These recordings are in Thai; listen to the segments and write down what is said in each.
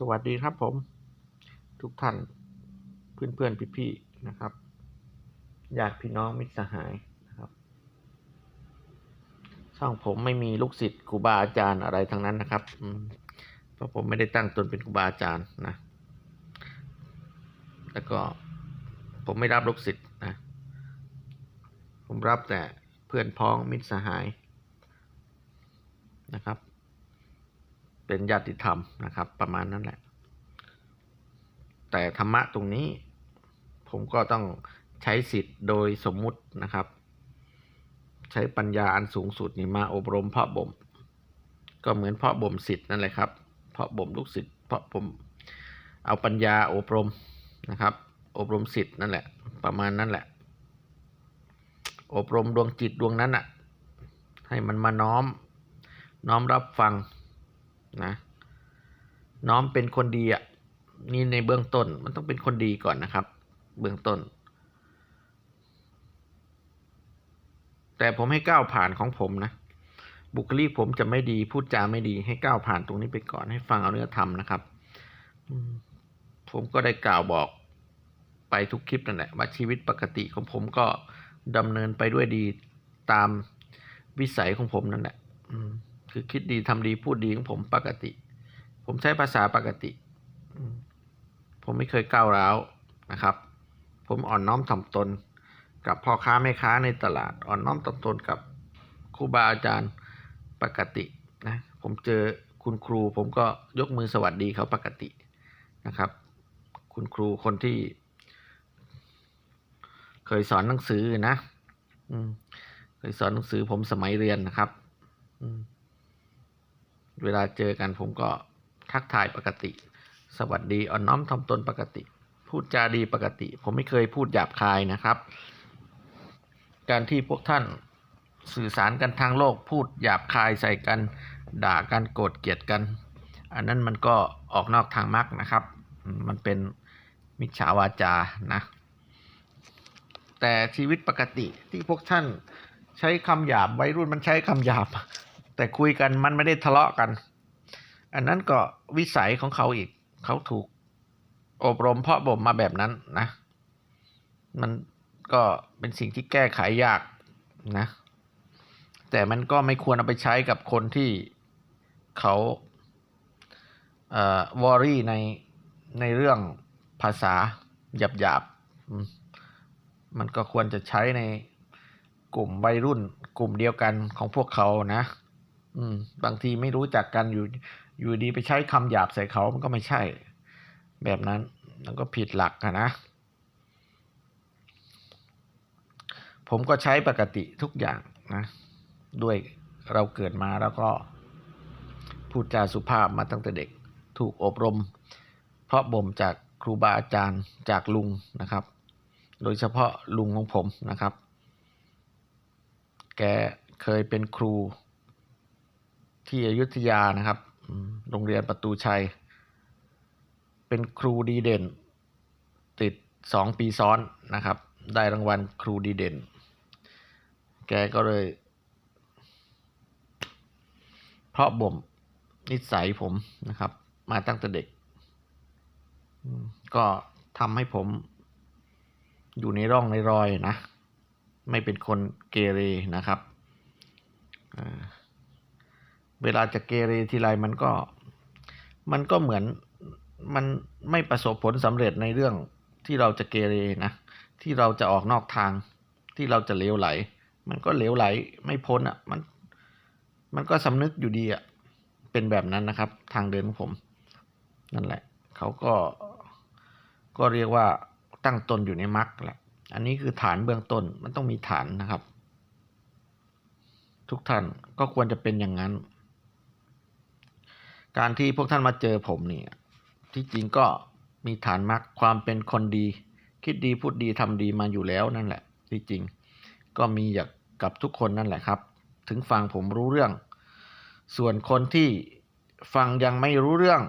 สวัสดีครับผม ทุกท่านเพื่อนเพื่อนพี่พี่ๆนะครับญาติพี่น้องมิตรสหายนะครับ ช่องผมไม่มีลูกศิษย์ครูบาอาจารย์อะไรทั้งนั้นนะครับเพราะผมไม่ได้ตั้งตนเป็นครูบาอาจารย์นะ แล้วก็ผมไม่รับลูกศิษย์นะ ผมรับแต่เพื่อนพ้องมิตรสหายนะครับ เป็นญาติธรรมนะครับ ประมาณนั้นแหละ แต่ธรรมะตรงนี้ผมก็ต้องใช้สิทธิ์โดยสมมุตินะครับ ใช้ปัญญาอันสูงสุดนี่มาอบรมเพาะบ่มก็เหมือนเพาะบ่มสิทธิ์นั่นแหละครับ เพาะบ่มลูกศิษย์เพาะผมเอาปัญญาอบรมนะครับ อบรมสิทธิ์นั่นแหละ ประมาณนั้นแหละ อบรมดวงจิตดวงนั้นอะให้มันมาน้อม น้อมรับฟัง นะ น้อมเป็นคนดีอะนี่ในเบื้องต้นมันต้องเป็นคนดีก่อนนะครับ เบื้องต้น แต่ผมให้ก้าวผ่านของผมนะ บุคลิกผมจะไม่ดีพูดจาไม่ดี ให้ก้าวผ่านตรงนี้ไปก่อนให้ฟังเอาเนื้อธรรมนะครับผมก็ได้กล่าวบอกไปทุกคลิปนั่นแหละว่าชีวิตปกติของผมก็ดำเนินไปด้วยดีตามวิสัยของผมนั่นแหละอืม คือคิดดีทำดีพูดดีของผมปกติ ผมใช้ภาษาปกติ ผมไม่เคยก้าวร้าวนะครับ ผมอ่อนน้อมถ่อมตน กับพ่อค้าแม่ค้าในตลาด อ่อนน้อมถ่อมตนกับครูบาอาจารย์ปกตินะผมเจอคุณครู ผมก็ยกมือสวัสดีเขาปกตินะครับ คุณครูคนที่ เคยสอนหนังสือนะอืมเคยสอนหนังสือผมสมัยเรียนนะครับ อืม เวลาเจอกันผมก็ทักทายปกติ สวัสดีอ่อนน้อมถ่อมตนปกติ พูดจาดีปกติ ผมไม่เคยพูดหยาบคายนะครับ การที่พวกท่านสื่อสารกันทางโลกพูดหยาบคายใส่กัน ด่ากันโกรธเกลียดกัน อันนั้นมันก็ออกนอกทางมรรคนะครับ มันเป็นมิจฉาวาจานะ แต่ชีวิตปกติที่พวกท่านใช้คำหยาบวัยรุ่นมันใช้คำหยาบ แต่คุยกันมันไม่ได้ทะเลาะกัน อันนั้นก็วิสัยของเขาอีก เขาถูกอบรมเพาะบ่มมาแบบนั้นนะ มันก็เป็นสิ่งที่แก้ไขยากนะ แต่มันก็ไม่ควรเอาไปใช้กับคนที่เขาเอ่อวอรี่ในในเรื่องภาษาหยาบหยาบมันก็ควรจะใช้ในกลุ่มวัยรุ่นกลุ่มเดียวกันของพวกเขานะ อืม บางทีไม่รู้จักกันอยู่ อยู่ดีไปใช้คำหยาบใส่เขามันก็ไม่ใช่ แบบนั้นมันก็ผิดหลักอะนะผมก็ใช้ปกติทุกอย่างนะ ด้วยเราเกิดมาแล้วก็พูดจาสุภาพมาตั้งแต่เด็กถูกอบรม เพราะบ่มจากครูบาอาจารย์จากลุงนะครับ โดยเฉพาะลุงของผมนะครับ แกเคยเป็นครู ที่อยุธยานะครับ โรงเรียนประตูชัย เป็นครูดีเด่น ติดสองปีซ้อนนะครับ ได้รางวัลครูดีเด่น แกก็เลย เพราะบ่มนิสัยผมนะครับ มาตั้งแต่เด็ก ก็ทำให้ผมอยู่ในร่องในรอยนะ ไม่เป็นคนเกเรนะครับอ่า เวลาจะเกเรทีไรมันก็ มันก็เหมือนมันไม่ประสบผลสำเร็จในเรื่องที่เราจะเกเรนะ ที่เราจะออกนอกทาง ที่เราจะเลวไหล มันก็เลวไหลไม่พ้นอะมัน มันก็สำนึกอยู่ดีอะเป็นแบบนั้นนะครับ ทางเดินของผม นั่นแหละ เขาก็ ก็เรียกว่าตั้งตนอยู่ในมรรคแหละ อันนี้คือฐานเบื้องต้นมันต้องมีฐานนะครับ ทุกท่านก็ควรจะเป็นอย่างนั้น การที่พวกท่านมาเจอผมเนี่ย ที่จริงก็มีฐานมรรคความเป็นคนดี คิดดีพูดดีทำดีมาอยู่แล้วนั่นแหละ ที่จริง ก็มีอยากกับทุกคนนั่นแหละครับ ถึงฟังผมรู้เรื่อง ส่วนคนที่ฟังยังไม่รู้เรื่อง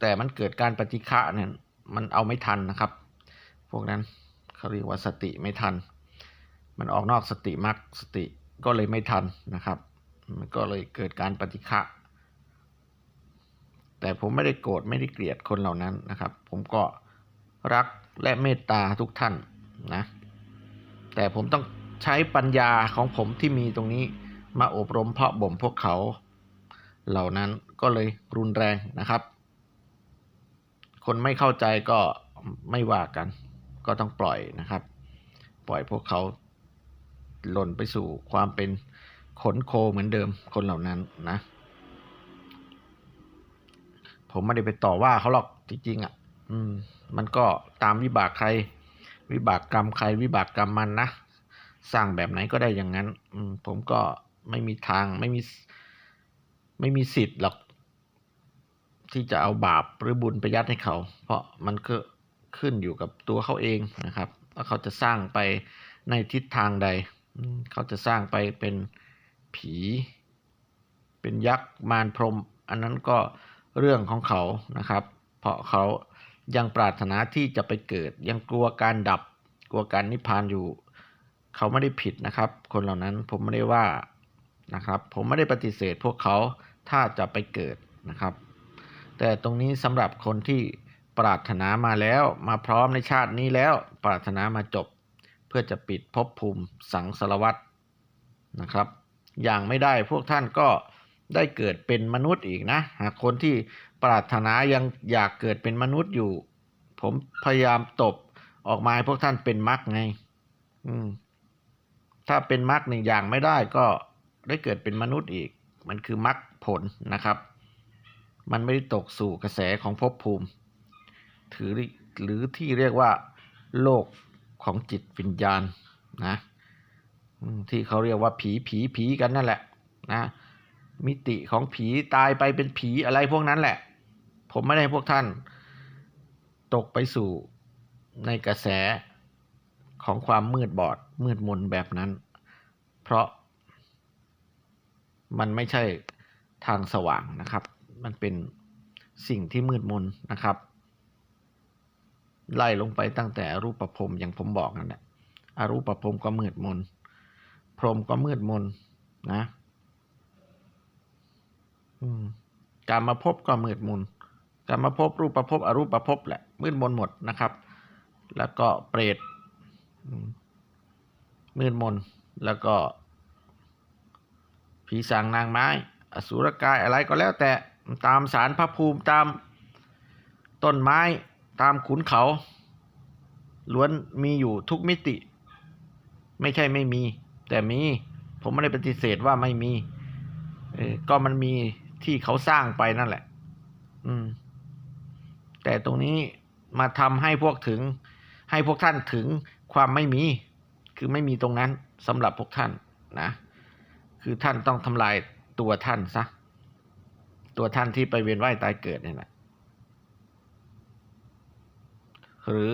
แต่มันเกิดการปฏิฆะเนี่ยมันเอาไม่ทันนะครับ พวกนั้นเขาเรียกว่าสติไม่ทัน มันออกนอกสติมรรคสติก็เลยไม่ทันนะครับ มันก็เลยเกิดการปฏิฆะ แต่ผมไม่ได้โกรธไม่ได้เกลียดคนเหล่านั้นนะครับ ผมก็รักและเมตตาทุกท่านนะแต่ผมต้องใช้ปัญญาของผมที่มีตรงนี้มาอบรมเพาะบ่มพวกเขาเหล่านั้นก็เลยรุนแรงนะครับ คนไม่เข้าใจก็ไม่ว่ากัน ก็ต้องปล่อยนะครับ ปล่อยพวกเขาหล่นไปสู่ความเป็นขนโคเหมือนเดิมคนเหล่านั้นนะ ผมไม่ได้ไปต่อว่าเขาหรอกจริงๆอะ อืม มันก็ตามวิบากใคร วิบากกรรมใคร วิบากกรรมมันนะสร้างแบบไหนก็ได้อย่างนั้น อืม ผมก็ไม่มีทางไม่มี ไม่มีสิทธิ์หรอก ที่จะเอาบาปหรือบุญไปยัดให้เขา เพราะมันก็ขึ้นอยู่กับตัวเขาเองนะครับว่าเขาจะสร้างไปในทิศทางใด เขาจะสร้างไปเป็นผี เป็นยักษ์มารพรม อันนั้นก็ เรื่องของเขานะครับ เพราะเขายังปรารถนาที่จะไปเกิด ยังกลัวการดับ กลัวการนิพพานอยู่ เขาไม่ได้ผิดนะครับ คนเหล่านั้นผมไม่ได้ว่านะครับ ผมไม่ได้ปฏิเสธพวกเขาถ้าจะไปเกิดนะครับ แต่ตรงนี้สำหรับคนที่ปรารถนามาแล้วมาพร้อมในชาตินี้แล้ว ปรารถนามาจบ เพื่อจะปิดภพภูมิสังสารวัตรนะครับ อย่างไม่ได้พวกท่านก็ ได้เกิดเป็นมนุษย์อีกนะ หากคนที่ปรารถนายังอยากเกิดเป็นมนุษย์อยู่ ผมพยายามตบออกมาให้พวกท่านเป็นมรรคไง อืม ถ้าเป็นมรรคหนึ่งอย่างไม่ได้ก็ได้เกิดเป็นมนุษย์อีก มันคือมรรคผลนะครับ มันไม่ได้ตกสู่กระแสของภพภูมิ ถือหรือที่เรียกว่า โลกของจิตวิญญาณนะที่เขาเรียกว่าผีผีผีกันนั่นแหละ นะ มิติของผีตายไปเป็นผีอะไรพวกนั้นแหละ ผมไม่ได้พวกท่าน ตกไปสู่ในกระแสของความมืดบอด มืดมนแบบนั้น เพราะ มันไม่ใช่ทางสว่างนะครับ มันเป็นสิ่งที่มืดมนนะครับ ไล่ลงไปตั้งแต่รูปปภพอย่างผมบอกนั่นแหละอรูปปภพก็มืดมน พรหมก็มืดมนนะ การมาพบก็มืดมนการมาพบรูปประพบอรูปประพบแหละมืดมนหมดนะครับ แล้วก็เปรตมืดมนแล้วก็ ผีสางนางไม้ อสุรกายอะไรก็แล้วแต่ตามสารพระภูมิตามต้นไม้ตามขุนเขา ล้วนมีอยู่ทุกมิติ ไม่ใช่ไม่มี แต่มี ผมไม่ได้ปฏิเสธว่าไม่มีก็มันมี ที่เขาสร้างไปนั่นแหละ อืม แต่ตรงนี้มาทำให้พวกถึง ให้พวกท่านถึงความไม่มี คือไม่มีตรงนั้นสำหรับพวกท่านนะ คือท่านต้องทำลายตัวท่านซะ ตัวท่านที่ไปเวียนว่ายตายเกิดเนี่ยแหละหรือ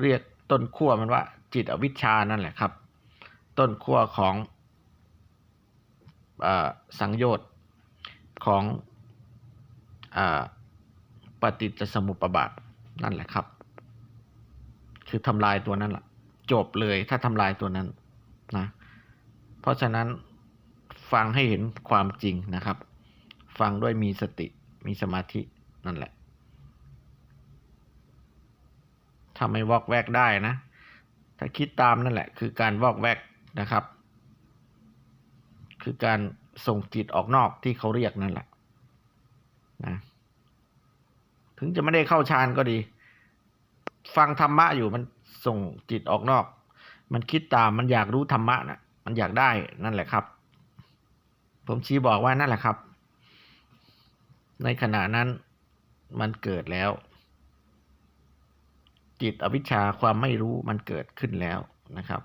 เรียกต้นขั้วมันว่า จิตอวิชชานั่นแหละครับ ต้นขั้วของอสังโยชน์ ของอปฏิจจสมุปบาทนั่นแหละครับ คือทำลายตัวนั้นแหละจบเลยถ้าทำลายตัวนั้นนะ เพราะฉะนั้นฟังให้เห็นความจริงนะครับ ฟังด้วยมีสติมีสมาธินั่นแหละถ้าไม่วอกแวกได้นะ ถ้าคิดตามนั่นแหละ คือการวอกแวกนะครับ คือการ ส่งจิตออกนอกที่เขาเรียกนั่นแหละนะถึงจะไม่ได้เข้าฌานก็ดี ฟังธรรมะอยู่มันส่งจิตออกนอก มันคิดตามมันอยากรู้ธรรมะนะมันอยากได้นั่นแหละครับ ผมชี้บอกว่านั่นแหละครับ ในขณะนั้นมันเกิดแล้ว จิตอวิชชาความไม่รู้มันเกิดขึ้นแล้วนะครับ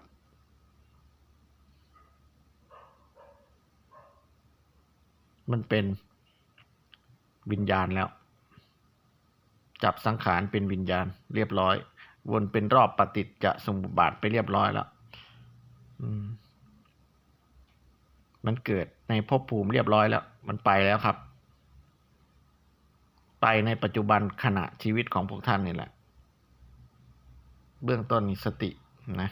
มันเป็นวิญญาณแล้ว จับสังขารเป็นวิญญาณ เรียบร้อย วนเป็นรอบปฏิจจสมุปบาทไปเรียบร้อยแล้วมันเกิดในภพภูมิเรียบร้อยแล้ว มันไปแล้วครับ ไปในปัจจุบันขณะชีวิตของพวกท่านนี่แหละ เบื้องต้นมีสตินะ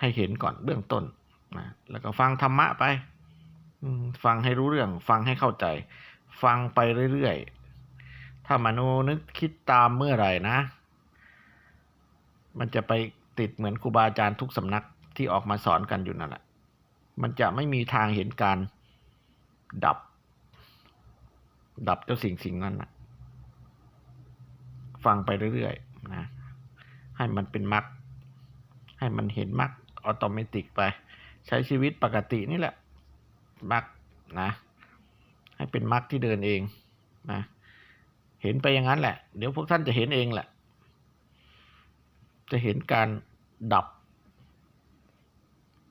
ให้เห็นก่อนเบื้องต้นนะแล้วก็ฟังธรรมะไป ฟังให้รู้เรื่อง ฟังให้เข้าใจ ฟังไปเรื่อยๆ ถ้ามโนนึกคิดตามเมื่อไหร่นะ มันจะไปติดเหมือนครูบาอาจารย์ทุกสำนักที่ออกมาสอนกันอยู่นั่นแหละ มันจะไม่มีทางเห็นการดับ ดับเจ้าสิ่งสิ่งนั้นนะฟังไปเรื่อยๆนะ ให้มันเป็นมรรคให้มันเห็นมรรคออโตเมติกไป ใช้ชีวิตปกตินี่แหละ มรรคนะให้เป็นมรรคที่เดินเองนะเห็นไปอย่างนั้นแหละ เดี๋ยวพวกท่านจะเห็นเองแหละ จะเห็นการดับ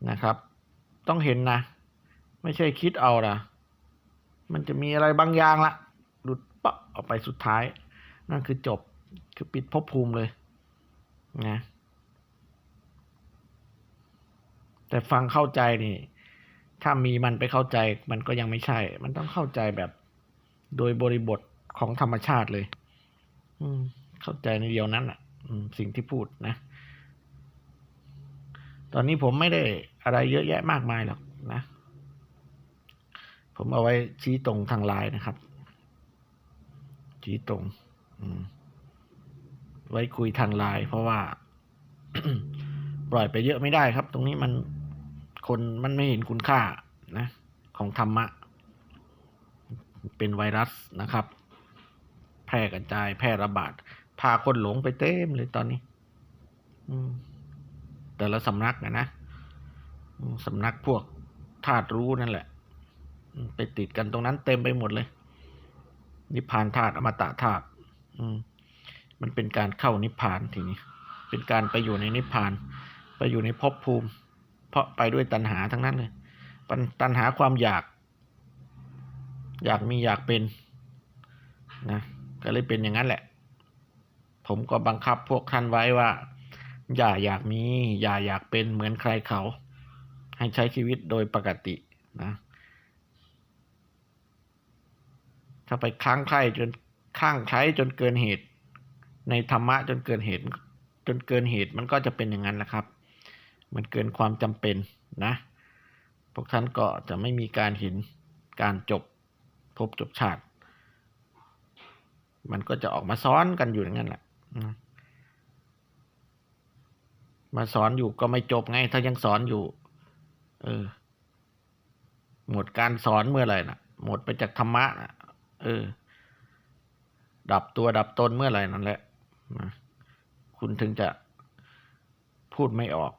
นะครับ ต้องเห็นนะ ไม่ใช่คิดเอานะมันจะมีอะไรบางอย่างละหลุดปะออกไปสุดท้าย นั่นคือจบคือปิดภพภูมิเลยนะแต่ฟังเข้าใจนี่ ถ้ามีมันไปเข้าใจมันก็ยังไม่ใช่ มันต้องเข้าใจแบบโดยบริบทของธรรมชาติเลย อืม เข้าใจในเดียวนั้นอะ อืม สิ่งที่พูดนะ ตอนนี้ผมไม่ได้อะไรเยอะแยะมากมายหรอกนะ ผมเอาไว้ชี้ตรงทางไลน์นะครับ ชี้ตรง อืม ไว้คุยทางไลน์เพราะว่า ปล่อยไปเยอะไม่ได้ครับ ตรงนี้มัน คนมันไม่เห็นคุณค่านะ ของธรรมะ เป็นไวรัสนะครับ แพร่กระจายแพร่ระบาด พาคนหลงไปเต็มเลยตอนนี้แต่ละสำนักนะนะสำนักพวกธาตุรู้นั่นแหละ ไปติดกันตรงนั้นเต็มไปหมดเลย นิพพานธาตุอมตะธาตุมมันเป็นการเข้านิพพานทีนี้ เป็นการไปอยู่ในนิพพาน ไปอยู่ในภพภูมิ เพราะไปด้วยตัณหาทั้งนั้นเลยตัณหาความอยาก อยากมีอยากเป็นนะก็เลยเป็นอย่างนั้นแหละ ผมก็บังคับพวกท่านไว้ว่า อย่าอยากมี อย่าอยากเป็นเหมือนใครเขา ให้ใช้ชีวิตโดยปกตินะถ้าไปค้างใครจนข้างใช้จนเกินเหตุ ในธรรมะจนเกินเหตุ จนเกินเหตุมันก็จะเป็นอย่างนั้นแหละครับ มันเกินความจำเป็นนะ พวกท่านก็จะไม่มีการเห็นการจบพบจบชาติ มันก็จะออกมาซ้อนกันอยู่อย่างนั้นแหละมาสอนอยู่ก็ไม่จบไง ถ้ายังสอนอยู่ เออ หมดการสอนเมื่อไหร่นะหมดไปจากธรรมะนะเออ ดับตัวดับตนเมื่อไหร่นั่นแหละนะคุณถึงจะพูดไม่ออก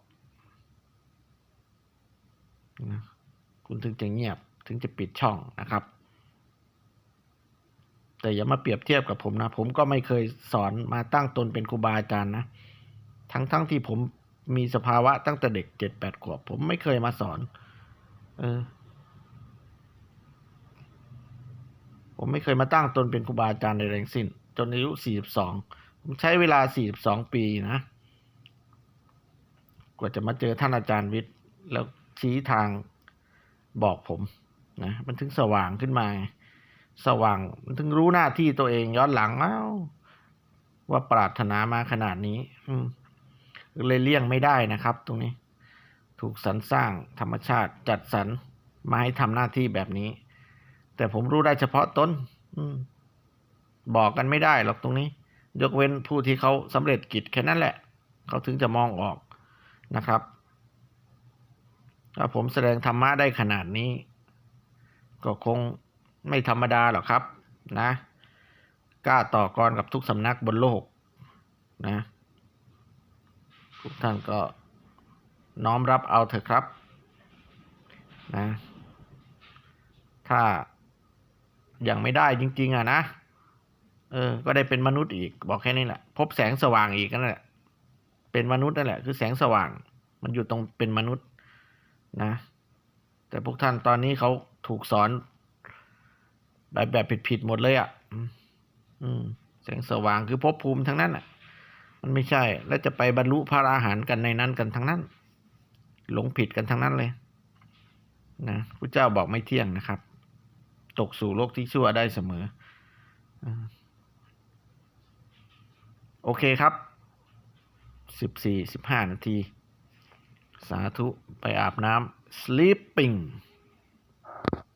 นะคุณถึงจะเงียบถึงจะปิดช่องนะครับ แต่อย่ามาเปรียบเทียบกับผมนะ ผมก็ไม่เคยสอนมาตั้งตนเป็นครูบาอาจารย์นะ ทั้งทั้งที่ผมมีสภาวะตั้งแต่เด็กเจ็ดแปดขวบ ผมไม่เคยมาสอน เออ ผมไม่เคยมาตั้งตนเป็นครูบาอาจารย์ในแรงสิ้น จนอายุสี่สิบสองผมใช้เวลาสี่สิบสองปีนะ กว่าจะมาเจอท่านอาจารย์วิทย์แล้ว ชี้ทางบอกผมนะมันถึงสว่างขึ้นมา สว่าง มันถึงรู้หน้าที่ตัวเองย้อนหลังเอ้าว่าปรารถนามาขนาดนี้ อืมเลยเลี่ยงไม่ได้นะครับ ตรงนี้ ถูกสรรสร้างธรรมชาติจัดสรรมาให้ทำหน้าที่แบบนี้ แต่ผมรู้ได้เฉพาะตนอืบอกกันไม่ได้หรอกตรงนี้ ยกเว้นผู้ที่เขาสำเร็จกิจแค่นั้นแหละ เขาถึงจะมองออกนะครับ ถ้าผมแสดงธรรมะได้ขนาดนี้ ก็คงไม่ธรรมดาหรอกครับ นะกล้าต่อกรกับทุกสำนักบนโลก นะทุกท่านก็น้อมรับเอาเถอะครับ นะ ถ้ายังไม่ได้จริง ๆ อะนะ เออ ก็ได้เป็นมนุษย์อีก บอกแค่นี้แหละ พบแสงสว่างอีกนั่นแหละ เป็นมนุษย์นั่นแหละ คือแสงสว่าง มันอยู่ตรงเป็นมนุษย์ นะ แต่พวกท่านตอนนี้เขาถูกสอนแบบแบบผิดๆหมดเลยอะ่ะอืมแสงสว่างคือภพภูมิทั้งนั้นอะ มันไม่ใช่ แล้วจะไปบรรลุพระอรหันต์กันในนั้นกันทั้งนั้น หลงผิดกันทั้งนั้นเลยนะพระเจ้าบอกไม่เที่ยงนะครับ ตกสู่โลกที่ชั่วได้เสมอโอเคครับสิบสี่สิบห้านาที สาธุไปอาบน้ำ sleeping